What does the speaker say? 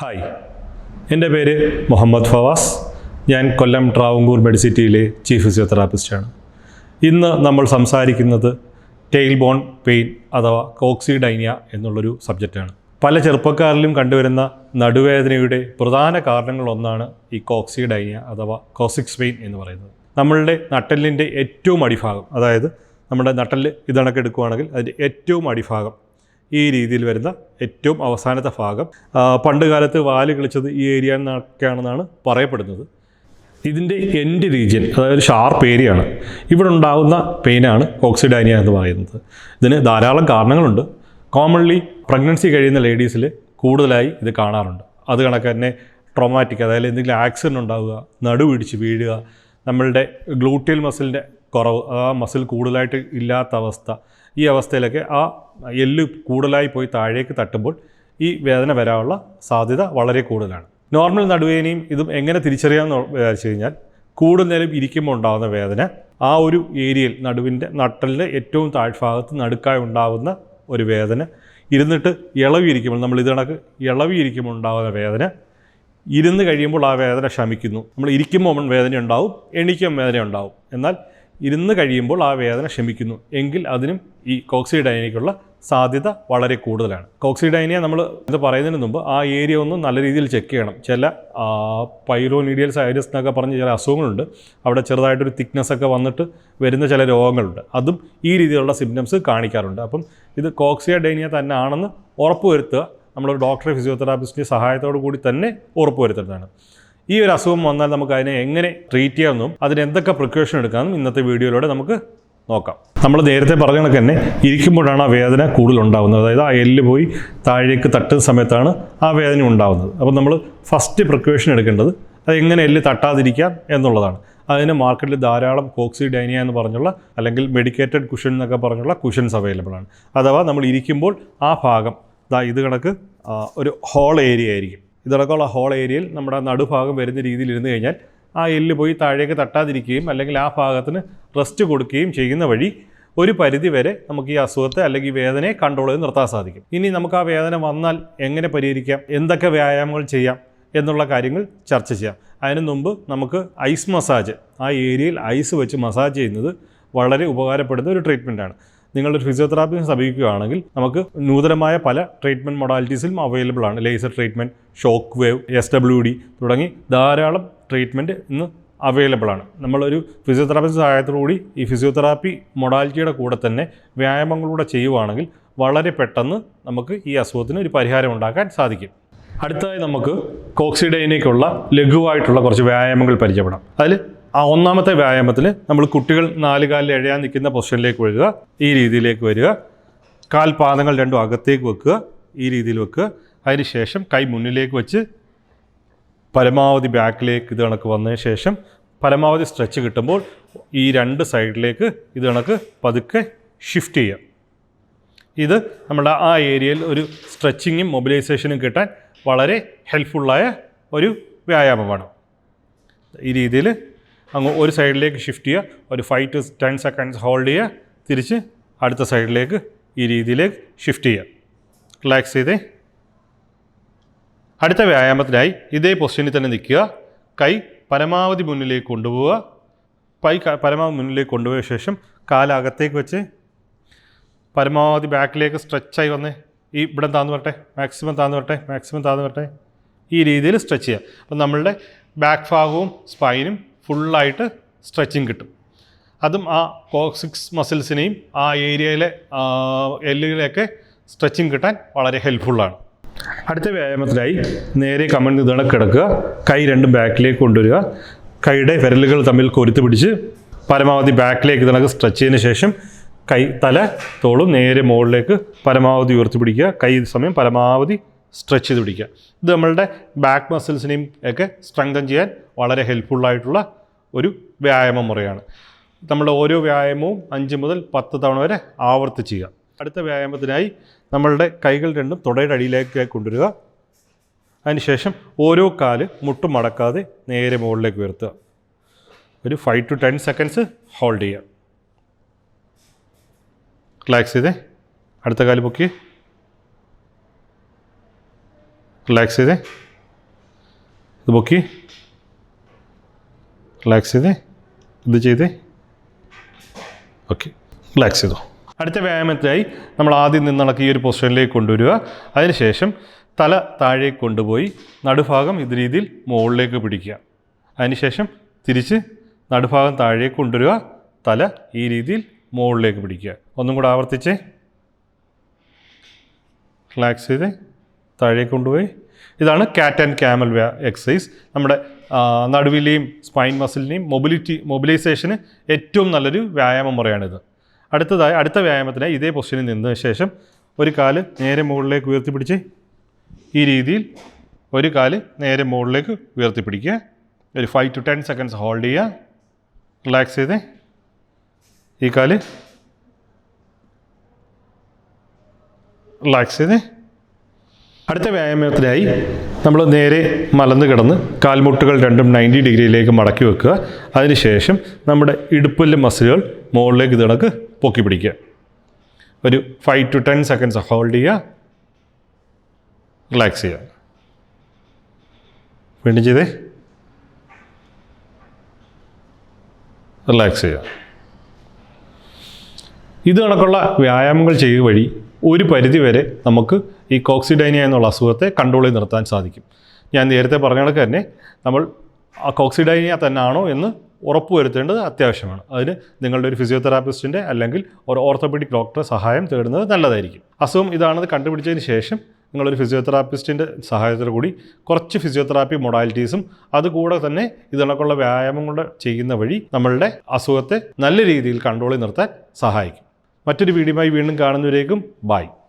Hi. എന്റെ പേര് മുഹമ്മദ് ഫവാസ്. ഞാൻ കൊല്ലം ട്രാവങ്കൂർ മെഡിസിറ്റിയിലെ ചീഫ് ഫിസിയോതെറാപ്പിസ്റ്റാണ്. ഇന്ന് നമ്മൾ സംസാരിക്കുന്നത് ടെയിൽ ബോൺ പെയിൻ അഥവാ കോക്സിഡൈനിയ എന്നുള്ളൊരു സബ്ജക്റ്റാണ്. പല ചെറുപ്പക്കാരിലും കണ്ടുവരുന്ന നടുവേദനയുടെ പ്രധാന കാരണങ്ങളൊന്നാണ് ഈ കോക്സിഡൈനിയ അഥവാ കോസിക്സ് പെയിൻ എന്ന് പറയുന്നത്. നമ്മളുടെ നട്ടലിന്റെ ഏറ്റവും അടിഭാഗം അതായത് നമ്മുടെ നട്ടൽ ഇതണക്കെടുക്കുവാണെങ്കിൽ അതിന്റെ ഏറ്റവും അടിഭാഗം ഈ രീതിയിൽ വരുന്ന ഏറ്റവും അവസാനത്തെ ഭാഗം. പണ്ട് കാലത്ത് വാൽ കളിച്ചത് ഈ ഏരിയ എന്നൊക്കെയാണെന്നാണ് പറയപ്പെടുന്നത്. ഇതിന്റെ എൻഡ് റീജിയൻ അതായത് ഷാർപ്പ് ഏരിയയാണ് ഇവിടെ ഉണ്ടാകുന്ന പെയിനാണ് ഓക്സിഡാനിയ എന്ന് പറയുന്നത്. ഇതിന് ധാരാളം കാരണങ്ങളുണ്ട്. കോമൺലി പ്രഗ്നൻസി കഴിയുന്ന ലേഡീസിൽ കൂടുതലായി ഇത് കാണാറുണ്ട്. അത് കണക്ക് തന്നെ ട്രോമാറ്റിക് അതായത് എന്തെങ്കിലും ആക്സിഡന്റ് ഉണ്ടാവുക നടുപിടിച്ച് വീഴുക നമ്മളുടെ ഗ്ലൂട്ടിയൽ മസിലിന്റെ കുറവ് ആ മസിൽ കൂടുതലായിട്ട് ഇല്ലാത്ത അവസ്ഥ ഈ അവസ്ഥയിലൊക്കെ ആ എല്ല് കൂടുതലായി പോയി താഴേക്ക് തട്ടുമ്പോൾ ഈ വേദന വരാനുള്ള സാധ്യത വളരെ കൂടുതലാണ്. നോർമൽ നടുവേദനയും ഇതും എങ്ങനെ തിരിച്ചറിയാമെന്ന് വിചാരിച്ചു കഴിഞ്ഞാൽ കൂടുതൽ നേരം ഇരിക്കുമ്പോൾ ഉണ്ടാകുന്ന വേദന ആ ഒരു ഏരിയയിൽ നടുവിന്റെ നട്ടലിന്റെ ഏറ്റവും താഴ്ഭാഗത്ത് നടുക്കായി ഉണ്ടാകുന്ന ഒരു വേദന ഇരുന്നിട്ട് ഇളവിയിരിക്കുമ്പോൾ നമ്മൾ ഇത് ഇളവിയിരിക്കുമ്പോൾ ഉണ്ടാകുന്ന വേദന ഇരുന്ന് കഴിയുമ്പോൾ ആ വേദന ക്ഷമിക്കുന്നു നമ്മൾ ഇരിക്കുമ്പോൾ വേദന ഉണ്ടാവും എണീക്കുമ്പോൾ വേദന ഉണ്ടാവും എന്നാൽ ഇരുന്ന് കഴിയുമ്പോൾ ആ വേദന ക്ഷമിക്കുന്നു എങ്കിൽ അതിനും ഈ കോക്സിഡൈനിക്കുള്ള സാധ്യത വളരെ കൂടുതലാണ്. കോക്സിഡൈനിയ നമ്മൾ ഇത് പറയുന്നതിന് മുമ്പ് ആ ഏരിയ ഒന്ന് നല്ല രീതിയിൽ ചെക്ക് ചെയ്യണം. ചില പൈറോനീഡിയൽ സൈഡസ് എന്നൊക്കെ പറഞ്ഞ ചില അസുഖങ്ങളുണ്ട്. അവിടെ ചെറുതായിട്ടൊരു തിക്നെസ് ഒക്കെ വന്നിട്ട് വരുന്ന ചില രോഗങ്ങളുണ്ട്. അതും ഈ രീതിയിലുള്ള സിംറ്റംസ് കാണിക്കാറുണ്ട്. അപ്പം ഇത് കോക്സിയഡൈനിയ തന്നെ ആണെന്ന് ഉറപ്പുവരുത്തുക. നമ്മളൊരു ഡോക്ടറെ ഫിസിയോതെറാപ്പിസ്റ്റിന്റെ സഹായത്തോടു കൂടി തന്നെ ഉറപ്പുവരുത്തേണ്ടതാണ്. ഈ ഒരു അസുഖം വന്നാൽ നമുക്ക് അതിനെ എങ്ങനെ ട്രീറ്റ് ചെയ്യാമെന്നും അതിന് എന്തൊക്കെ പ്രിക്കോഷൻ എടുക്കാമെന്നും ഇന്നത്തെ വീഡിയോയിലൂടെ നമുക്ക് നോക്കാം. നമ്മൾ നേരത്തെ പറഞ്ഞ കണക്ക് തന്നെ ഇരിക്കുമ്പോഴാണ് ആ വേദന കൂടുതൽ ഉണ്ടാകുന്നത് അതായത് ആ എല്ല് പോയി താഴേക്ക് തട്ടുന്ന സമയത്താണ് ആ വേദന ഉണ്ടാകുന്നത് അപ്പോൾ നമ്മൾ ഫസ്റ്റ് പ്രിക്കോഷൻ എടുക്കേണ്ടത് അത് എങ്ങനെ എല്ല് തട്ടാതിരിക്കാം എന്നുള്ളതാണ്. അതിന് മാർക്കറ്റിൽ ധാരാളം കോക്സിഡൈനിയ എന്ന് പറഞ്ഞുള്ള അല്ലെങ്കിൽ മെഡിക്കേറ്റഡ് കുഷൻ എന്നൊക്കെ പറഞ്ഞുള്ള കുഷൻസ് അവൈലബിൾ ആണ്. അഥവാ നമ്മൾ ഇരിക്കുമ്പോൾ ആ ഭാഗം ഇത് കണക്ക് ഒരു ഹോൾ ഏരിയ ആയിരിക്കും. ഇതടക്കമുള്ള ഹോൾ ഏരിയയിൽ നമ്മുടെ നടുഭാഗം വരുന്ന രീതിയിൽ ഇരുന്ന് കഴിഞ്ഞാൽ ആ എല്ല് പോയി താഴേക്ക് തട്ടാതിരിക്കുകയും അല്ലെങ്കിൽ ആ ഭാഗത്തിന് റെസ്റ്റ് കൊടുക്കുകയും ചെയ്യുന്ന വഴി ഒരു പരിധി വരെ നമുക്ക് ഈ അസുഖത്തെ അല്ലെങ്കിൽ വേദനയെ കൺട്രോൾ ചെയ്ത് നിർത്താൻ സാധിക്കും. ഇനി നമുക്ക് ആ വേദന വന്നാൽ എങ്ങനെ പരിഹരിക്കാം? എന്തൊക്കെ വ്യായാമങ്ങൾ ചെയ്യാം? എന്നുള്ള കാര്യങ്ങൾ ചർച്ച ചെയ്യാം. അതിന് മുമ്പ് നമുക്ക് ഐസ് മസാജ് ആ ഏരിയയിൽ ഐസ് വെച്ച് മസാജ് ചെയ്യുന്നത് വളരെ ഉപകാരപ്പെടുന്ന ഒരു ട്രീറ്റ്മെന്റാണ് നിങ്ങളൊരു ഫിസിയോതെറാപ്പിനെ സമീപിക്കുകയാണെങ്കിൽ നമുക്ക് നൂതനമായ പല ട്രീറ്റ്മെന്റ് മൊഡാലിറ്റീസിലും അവൈലബിൾ ആണ്. Laser treatment shock wave S W D തുടങ്ങി ധാരാളം ട്രീറ്റ്മെന്റ് ഇന്ന് അവൈലബിൾ ആണ്. നമ്മളൊരു ഫിസിയോതെറാപ്പി സഹായത്തോടുകൂടി ഈ ഫിസിയോതെറാപ്പി മൊഡാലിറ്റിയുടെ കൂടെ തന്നെ വ്യായാമങ്ങളിലൂടെ ചെയ്യുവാണെങ്കിൽ വളരെ പെട്ടെന്ന് നമുക്ക് ഈ അസുഖത്തിന് ഒരു പരിഹാരം ഉണ്ടാക്കാൻ സാധിക്കും. അടുത്തതായി നമുക്ക് കോക്സിഡൈനേക്കുള്ള ലഘുവായിട്ടുള്ള കുറച്ച് വ്യായാമങ്ങൾ പരിചയപ്പെടാം. അതിൽ ആ ഒന്നാമത്തെ വ്യായാമത്തിൽ നമ്മൾ കുട്ടികൾ നാല് കാലിൽ എഴയാൻ നിൽക്കുന്ന പൊസിഷനിലേക്ക് വരിക ഈ രീതിയിലേക്ക് വരിക. കാൽപാദങ്ങൾ രണ്ടും അകത്തേക്ക് വെക്കുക ഈ രീതിയിൽ വെക്കുക. അതിന് ശേഷം കൈ മുന്നിലേക്ക് വെച്ച് പരമാവധി ബാക്കിലേക്ക് ഇത് കണക്ക് വന്നതിന് ശേഷം പരമാവധി സ്ട്രെച്ച് കിട്ടുമ്പോൾ ഈ രണ്ട് സൈഡിലേക്ക് ഇത് കണക്ക് പതുക്കെ ഷിഫ്റ്റ് ചെയ്യുക. ഇത് നമ്മുടെ ആ ഏരിയയിൽ ഒരു സ്ട്രെച്ചിങ്ങും മൊബിലൈസേഷനും കിട്ടാൻ വളരെ ഹെൽപ്ഫുള്ളായ ഒരു വ്യായാമമാണ്. ഈ രീതിയിൽ അങ്ങ് ഒരു സൈഡിലേക്ക് ഷിഫ്റ്റ് ചെയ്യുക. ഒരു five to ten seconds hold ചെയ്യുക. തിരിച്ച് അടുത്ത സൈഡിലേക്ക് ഈ രീതിയിലേക്ക് ഷിഫ്റ്റ് ചെയ്യുക. റിലാക്സ് ചെയ്തേ. അടുത്ത വ്യായാമത്തിനായി ഇതേ പൊസിഷനിൽ തന്നെ നിൽക്കുക. കൈ പരമാവധി മുന്നിലേക്ക് കൊണ്ടുപോവുക. കൈ പരമാവധി മുന്നിലേക്ക് കൊണ്ടുപോയ ശേഷം കാലകത്തേക്ക് വെച്ച് പരമാവധി ബാക്കിലേക്ക് സ്ട്രെച്ചായി വന്നേ. ഈ ഇവിടെ താന്ന് വരട്ടെ. മാക്സിമം താന്ന് വരട്ടെ. മാക്സിമം താന്ന് വരട്ടെ. ഈ രീതിയിൽ സ്ട്രെച്ച് ചെയ്യുക. അപ്പം നമ്മളുടെ ബാക്ക് ഭാഗവും സ്പൈനും ഫുള്ളായിട്ട് സ്ട്രെച്ചിങ് കിട്ടും. അതും ആ കോക്സിക്സ് മസിൽസിനെയും ആ ഏരിയയിലെ എല്ലുകളെയൊക്കെ സ്ട്രെച്ചിങ് കിട്ടാൻ വളരെ ഹെൽപ്ഫുള്ളാണ് അടുത്ത വ്യായാമത്തിനായി നേരെ കമൺ ഇതണ കിടക്കുക. കൈ രണ്ടും ബാക്കിലേക്ക് കൊണ്ടുവരിക. കൈയുടെ വിരലുകൾ തമ്മിൽ കൊരുത്ത് പിടിച്ച് പരമാവധി ബാക്കിലേക്ക് ഇതണക്ക് സ്ട്രെച്ച് ചെയ്തതിന് ശേഷം കൈ തല തോളും നേരെ മുകളിലേക്ക് പരമാവധി ഉയർത്തി പിടിക്കുക കൈ സമയം പരമാവധി സ്ട്രെച്ച് ചെയ്ത് പിടിക്കുക. ഇത് നമ്മളുടെ ബാക്ക് മസിൽസിനെയും ഒക്കെ സ്ട്രെങ്തൻ ചെയ്യാൻ വളരെ ഹെൽപ്ഫുള്ളായിട്ടുള്ള ഒരു വ്യായാമ മുറയാണ്. നമ്മൾ ഓരോ വ്യായാമവും അഞ്ച് മുതൽ പത്ത് തവണ വരെ ആവർത്തിച്ച് ചെയ്യുക അടുത്ത വ്യായാമത്തിനായി നമ്മളുടെ കൈകൾ രണ്ടും തുടയുടെ അടിയിലേക്ക് കൊണ്ടുവരിക. അതിനുശേഷം ഓരോ കാൽ മുട്ടും മടക്കാതെ നേരെ മുകളിലേക്ക് ഉയർത്തുക. ഒരു five to ten seconds hold ചെയ്യുക. റിലാക്സ് ചെയ്തേ. അടുത്ത കാൽ പൊക്കി റിലാക്സ് ചെയ്തേ. ഇത് പൊക്കി റിലാക്സ് ചെയ്തേ? ഇത് ചെയ്തേ? ഓക്കെ റിലാക്സ് ചെയ്തു? അടുത്ത വ്യായാമത്തിനായി നമ്മൾ ആദ്യം നിന്നിളക്കി ഈ ഒരു പൊസിഷനിലേക്ക് കൊണ്ടുവരിക. അതിനുശേഷം തല താഴേക്ക് കൊണ്ടുപോയി നടുഭാഗം ഇത് രീതിയിൽ മുകളിലേക്ക് പിടിക്കുക. അതിനുശേഷം തിരിച്ച് നടുഭാഗം താഴേക്ക് കൊണ്ടുവരിക. തല ഈ രീതിയിൽ മുകളിലേക്ക് പിടിക്കുക. ഒന്നും കൂടെ ആവർത്തിച്ചേ. റിലാക്സ് ചെയ്ത്. താഴേക്ക് കൊണ്ടുപോയി ഇതാണ് കാറ്റ് ആൻഡ് ക്യാമൽ വേ എക്സസൈസ് നമ്മുടെ നടുവിലെയും സ്പൈൻ മസിലിനെയും മൊബിലിറ്റി മൊബിലൈസേഷന് ഏറ്റവും നല്ലൊരു വ്യായാമ മുറയാണിത്. അടുത്തതായി അടുത്ത വ്യായാമത്തിനായി ഇതേ പൊസിഷനിൽ നിന്നതിന് ശേഷം ഒരു കാൽ നേരെ മുകളിലേക്ക് ഉയർത്തിപ്പിടിച്ച് ഈ രീതിയിൽ ഒരു കാൽ നേരെ മുകളിലേക്ക് ഉയർത്തിപ്പിടിക്കുക. ഒരു five to ten seconds hold ചെയ്യുക. റിലാക്സ് ചെയ്ത് ഈ കാൽ റിലാക്സ് ചെയ്തേ അടുത്ത വ്യായാമത്തിനായി നമ്മൾ നേരെ മലന്ന് കിടന്ന് കാൽമുട്ടുകൾ രണ്ടും നയന്റി ഡിഗ്രിയിലേക്ക് മടക്കി വെക്കുക. അതിനുശേഷം നമ്മുടെ ഇടുപ്പിലെ മസിലുകൾ മുകളിലേക്ക് തിണക്ക് പൊക്കി പിടിക്കുക. ഒരു five to ten seconds hold ചെയ്യുക. റിലാക്സ് ചെയ്യുക. വീണ്ടും ചെയ്തേ. റിലാക്സ് ചെയ്യുക. ഇത് കണക്കുള്ള വ്യായാമങ്ങൾ ചെയ്യുക വഴി ഒരു പരിധിവരെ നമുക്ക് ഈ കോക്സിഡൈനിയ എന്നുള്ള അസുഖത്തെ കൺട്രോൾ ചെയ്ത് നിർത്താൻ സാധിക്കും. ഞാൻ നേരത്തെ പറഞ്ഞ കണക്ക് തന്നെ നമ്മൾ ആ കോക്സിഡൈനിയ തന്നെയാണോ എന്ന് ഉറപ്പുവരുത്തേണ്ടത് അത്യാവശ്യമാണ്. അതിന് നിങ്ങളുടെ ഒരു ഫിസിയോതെറാപ്പിസ്റ്റിന്റെ അല്ലെങ്കിൽ ഒരു ഓർത്തോപെഡിക് ഡോക്ടറെ സഹായം തേടുന്നത് നല്ലതായിരിക്കും. അസുഖം ഇതാണെന്ന് കണ്ടുപിടിച്ചതിന് ശേഷം നിങ്ങളൊരു ഫിസിയോതെറാപ്പിസ്റ്റിന്റെ സഹായത്തോടു കൂടി കുറച്ച് ഫിസിയോതെറാപ്പി മൊഡാലിറ്റീസും അതുകൂടെ തന്നെ ഇതിനൊക്കെയുള്ള വ്യായാമം കൊണ്ട് ചെയ്യുന്ന വഴി നമ്മളുടെ അസുഖത്തെ നല്ല രീതിയിൽ കൺട്രോളിൽ നിർത്താൻ സഹായിക്കും. മറ്റൊരു വീഡിയോയുമായി വീണ്ടും കാണുന്നവരേക്കും ബൈ.